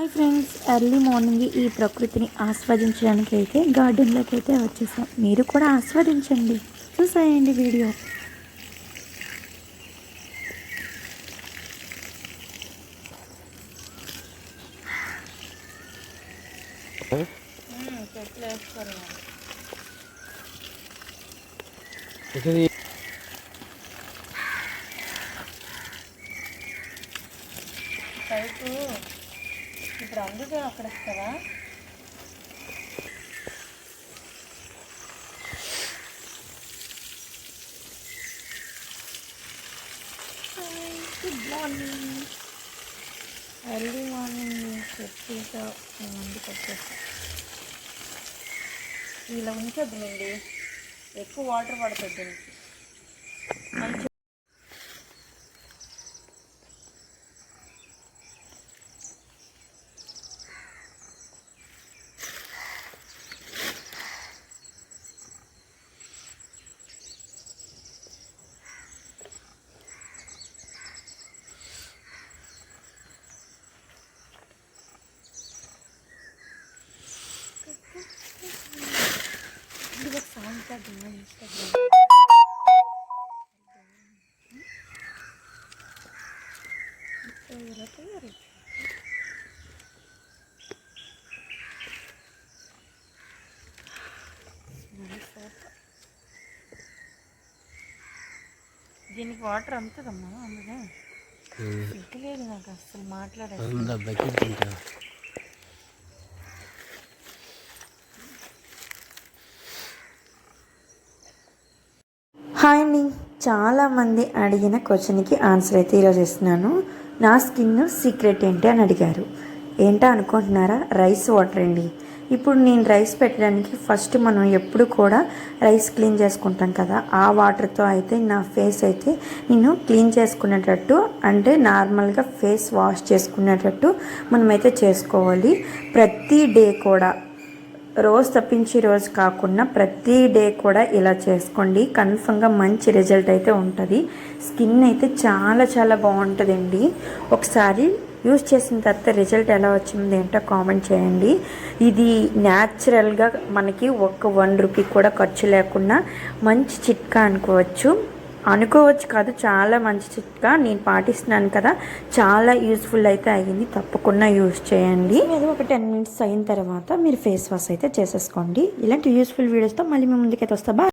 Hi friends early morning ఈ ప్రకృతిని ఆస్వాదించడానికి అయితే గార్డెన్లోకి అయితే వచ్చేసాం. మీరు కూడా ఆస్వాదించండి. చూసేయండి వీడియో. చెట్లు ఇప్పుడు అందుకే అక్కడ ఇస్తారా గుడ్ మార్నింగ్ ఎర్లీ మార్నింగ్ చెప్పేసా నేను ముందుకు వచ్చేస్తాం ఇలా ఉంచొద్దునండి ఎక్కువ వాటర్ పడుతుంది దీనికి. దీనికి వాటర్ అమ్ముతుందమ్మా అందుకే. లేదు నాకు అసలు మాట్లాడాలి హాయ్ అండి చాలామంది అడిగిన క్వశ్చన్కి ఆన్సర్ అయితే ఈరోజు ఇస్తున్నాను. నా స్కిన్ సీక్రెట్ ఏంటి అని అడిగారు. ఏంటో అనుకుంటున్నారా? రైస్ వాటర్ అండి. ఇప్పుడు నేను రైస్ పెట్టడానికి ఫస్ట్ మనం ఎప్పుడు కూడా రైస్ క్లీన్ చేసుకుంటాం కదా. ఆ వాటర్తో అయితే నా ఫేస్ అయితే నేను క్లీన్ చేసుకునేటట్టు అంటే నార్మల్గా ఫేస్ వాష్ చేసుకునేటట్టు మనమైతే చేసుకోవాలి. ప్రతి డే కూడా రోజు తప్పించి రోజు కాకుండా ప్రతి డే కూడా ఇలా చేసుకోండి. కన్ఫర్మ్గా మంచి రిజల్ట్ అయితే ఉంటుంది. స్కిన్ అయితే చాలా చాలా బాగుంటుందండి. ఒకసారి యూజ్ చేసిన తర్వాత రిజల్ట్ ఎలా వచ్చింది ఏంటో కామెంట్ చేయండి. ఇది న్యాచురల్గా మనకి ఒక్క వన్ రూపీ కూడా ఖర్చు లేకుండా మంచి చిట్కా అనుకోవచ్చు. అనుకోవచ్చు కాదు చాలా మంచి చిట్కా నేను పాటిస్తున్నాను కదా. చాలా యూస్ఫుల్ అయితే అయ్యింది. తప్పకుండా యూస్ చేయండి. అది ఒక టెన్ మినిట్స్ అయిన తర్వాత మీరు ఫేస్ వాష్ అయితే చేసేసుకోండి. ఇలాంటి యూస్ఫుల్ వీడియోస్తో మళ్ళీ మేము ముందుకైతే వస్తా. బా